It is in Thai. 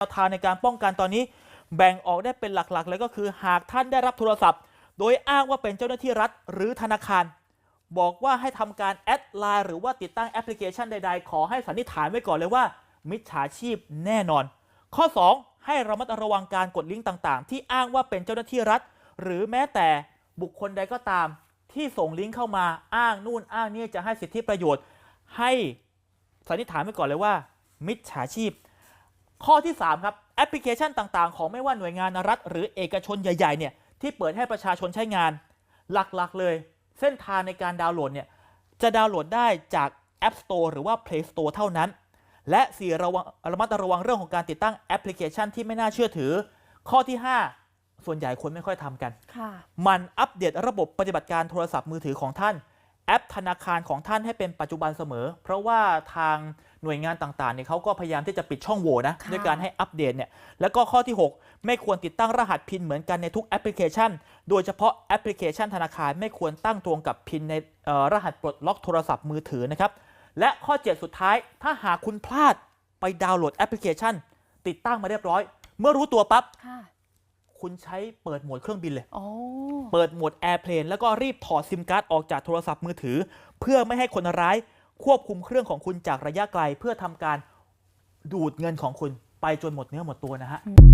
แนวทางในการป้องกันตอนนี้แบ่งออกได้เป็นหลักๆ เลยก็คือหากท่านได้รับโทรศัพท์ โดยอ้างว่าเป็นเจ้าหน้าที่รัฐหรือธนาคาร บอกว่าให้ทำการแอดไลน์หรือว่าติดตั้งแอปพลิเคชันใดๆ ขอให้สันนิษฐานไว้ก่อนเลยว่า มิจฉาชีพแน่นอน ข้อ 2 ให้ระมัดระวังการกดลิงก์ต่างๆ ที่อ้างว่าเป็นเจ้าหน้าที่รัฐ หรือแม้แต่บุคคลใดก็ตาม ที่ส่งลิงก์เข้ามาอ้างนู่นอ้างนี่จะให้สิทธิประโยชน์ ให้สันนิษฐานไว้ก่อนเลยว่า มิจฉาชีพ ข้อที่ 3 ครับ แอปพลิเคชันต่างๆ ของไม่ว่าหน่วยงานรัฐ หรือเอกชนใหญ่ๆเนี่ยที่เปิดให้ประชาชนใช้งาน หลักๆเลย เส้นทางในการดาวน์โหลดเนี่ยจะดาวน์โหลดได้จาก App Store หรือว่า Play Store เท่านั้น และสี่ระวังระมัดระวังเรื่องของการติดตั้งแอปพลิเคชันที่ไม่น่าเชื่อถือ ข้อที่ 5 ส่วนใหญ่คนไม่ค่อยทำกันค่ะมันอัปเดตระบบปฏิบัติการโทรศัพท์มือถือของท่าน แอปธนาคารของท่านให้เป็นปัจจุบันเสมอ เพราะว่าทางหน่วยงานต่างๆเนี่ยเขาก็พยายามที่จะปิดช่องโหว่นะค่ะด้วยการให้อัปเดตเนี่ยแล้วก็ข้อที่ 6 ไม่ควรติดตั้งรหัสพินเหมือนกันในทุกแอปพลิเคชัน โดยเฉพาะแอปพลิเคชันธนาคารไม่ควรตั้งตรงกับพินในเอ่อรหัสปลดล็อกโทรศัพท์มือถือนะครับและข้อ 7 สุดท้าย ถ้าหากคุณพลาดไปดาวน์โหลดแอปพลิเคชัน ติดตั้งมาเรียบร้อย เมื่อรู้ตัวปั๊บค่ะ คุณใช้เปิดโหมดเครื่องบินเลยโอ้เปิดโหมด Airplane แล้วก็รีบถอดซิมการ์ดออกจากโทรศัพท์มือถือ เพื่อไม่ให้คนร้ายควบคุมเครื่องของคุณจากระยะไกล เพื่อทำการดูดเงินของคุณไปจนหมดเนื้อหมดตัวนะฮะอืม